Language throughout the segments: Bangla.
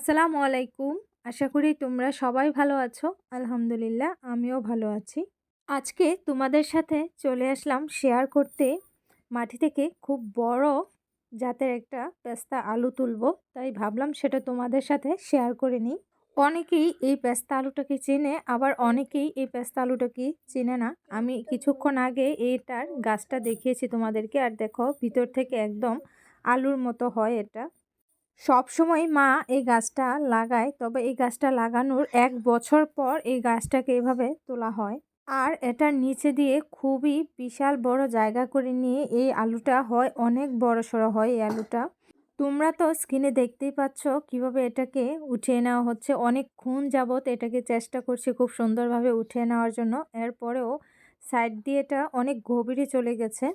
আসসালামু আলাইকুম। আশা করি তোমরা সবাই ভালো আছো। আলহামদুলিল্লাহ, আমিও ভালো আছি। আজকে তোমাদের সাথে চলে আসলাম শেয়ার করতে। মাটি থেকে খুব বড় জাতের একটা পেস্তা আলু তুলবো। তাই ভাবলাম সেটা তোমাদের সাথে শেয়ার করে নিই। অনেকেই এই পেস্তা আলুটাকে চেনে, আবার অনেকেই এই পেস্তা আলুটাকে চেনে না। আমি কিছুক্ষণ আগে এটার গাছটা দেখিয়েছি তোমাদেরকে। আর দেখো, ভিতর থেকে একদম আলুর মতো হয় এটা। সব সময় মা এই গাছটা লাগায়, তবে এই গাছটা লাগানোর এক বছর পর এই গাছটাকে এভাবে তোলা হয়। আর এটার নিচে দিয়ে খুবই বিশাল বড় জায়গা করে নিয়ে এই আলুটা হয়, অনেক বড় সড়ো হয় এই আলুটা। তোমরা তো স্ক্রিনে দেখতেই পাচ্ছ কীভাবে এটাকে উঠিয়ে নেওয়া হচ্ছে। অনেক খুন যাবত এটাকে চেষ্টা করছি খুব সুন্দরভাবে উঠিয়ে নেওয়ার জন্য। এরপরেও সাইড দিয়ে এটা অনেক গভীরে চলে গেছে।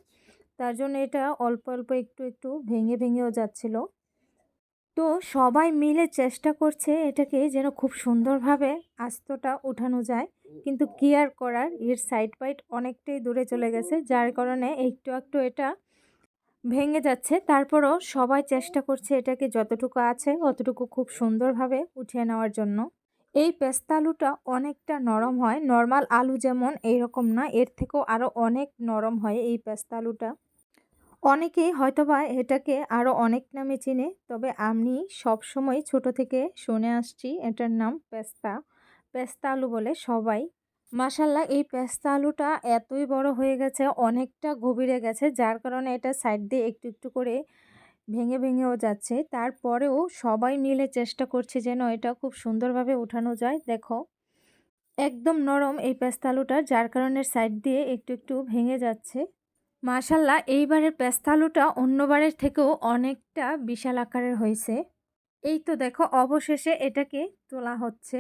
তার জন্য এটা অল্প অল্প একটু একটু ভেঙে, ভেঙেও যাচ্ছিল। তো সবাই মিলে চেষ্টা করছে এটাকে যেন খুব সুন্দরভাবে আস্তটা উঠানো যায়। কিন্তু কি আর করার? এর সাইড পাইট অনেকটাই দূরে চলে গেছে, যার কারণে একটু একটু এটা ভেঙে যাচ্ছে। তারপরও সবাই চেষ্টা করছে এটাকে যতটুকু আছে অতটুকু খুব সুন্দরভাবে উঠিয়ে নেওয়ার জন্য। এই পেস্তা আলুটা অনেকটা নরম হয়। নর্মাল আলু যেমন এইরকম না, এর থেকেও আরও অনেক নরম হয় এই পেস্তা আলুটা। অনেকেই হয়তোবা এটাকে আরও অনেক নামে চিনে, তবে আমি সবসময় ছোট থেকে শুনে আসছি এটার নাম পেস্তা। পেস্তা আলু বলে সবাই। মাসাল্লাহ এই পেস্তা আলুটা এতই বড় হয়ে গেছে, অনেকটা গভীরে গেছে, যার কারণে এটা সাইড দিয়ে একটু একটু করে ভেঙে ভেঙেও যাচ্ছে। তারপরেও সবাই মিলে চেষ্টা করছে যেন এটা খুব সুন্দরভাবে উঠানো যায়। দেখো, একদম নরম এই পেস্তা আলুটা, যার কারণে সাইড দিয়ে একটু একটু ভেঙে যাচ্ছে। মাশাল্লাহ, এইবারের পেস্তা আলুটা অন্যবারের থেকেও অনেকটা বিশাল আকারের হয়েছে। এই তো দেখো, অবশেষে এটাকে তোলা হচ্ছে।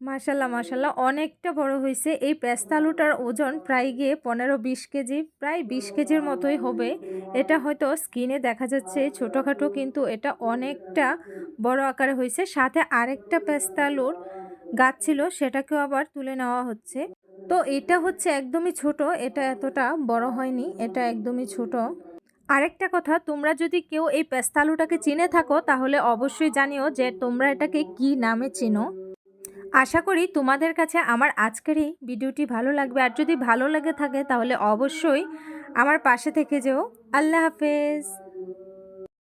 মাশাল্লাহ মাশাল্লাহ, অনেকটা বড় হয়েছে। এই পেস্তা আলুটার ওজন প্রায় গিয়ে পনেরো বিশ কেজি, প্রায় বিশ কেজির মতোই হবে। এটা হয়তো স্কিনে দেখা যাচ্ছে, ছোটোখাটো, কিন্তু এটা অনেকটা বড় আকারে হয়েছে। সাথে আরেকটা পেস্তা আলুর গাছ ছিল, সেটাকেও আবার তুলে নেওয়া হচ্ছে। তো এটা হচ্ছে একদমই ছোট, এটা এতটা বড় হয়নি, এটা একদমই ছোট। আরেকটা কথা, তোমরা যদি কেউ এই পেস্তালুটাকে চিনে থাকো, তাহলে অবশ্যই জানিও যে তোমরা এটাকে কি নামে চিনো। আশা করি তোমাদের কাছে আমার আজকের এই ভিডিওটি ভালো লাগবে, আর যদি ভালো লেগে থাকে তাহলে অবশ্যই আমার পাশে থেকে যেও। আল্লাহ হাফেজ।